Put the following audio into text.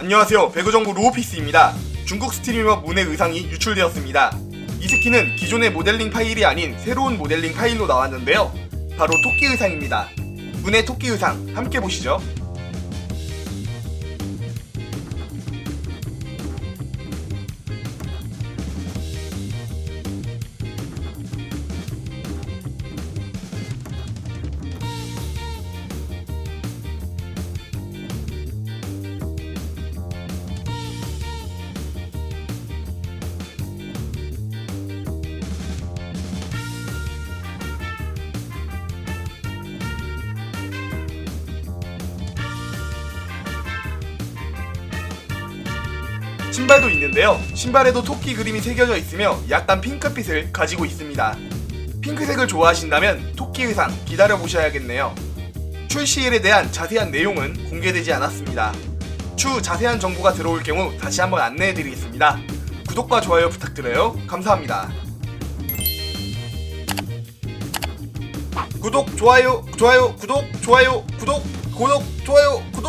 안녕하세요. 배구정보 로우피스입니다. 중국 스트리머 문의 의상이 유출되었습니다. 이 스킨은 기존의 모델링 파일이 아닌 새로운 모델링 파일로 나왔는데요. 바로 토끼 의상입니다. 문의 토끼 의상 함께 보시죠. 신발도 있는데요. 신발에도 토끼 그림이 새겨져 있으며 약간 핑크빛을 가지고 있습니다. 핑크색을 좋아하신다면 토끼 의상 기다려 보셔야겠네요. 출시일에 대한 자세한 내용은 공개되지 않았습니다. 추후 자세한 정보가 들어올 경우 다시 한번 안내해 드리겠습니다. 구독과 좋아요 부탁드려요. 감사합니다. 구독, 좋아요, 좋아요, 구독, 좋아요, 구독, 구독, 좋아요, 구독.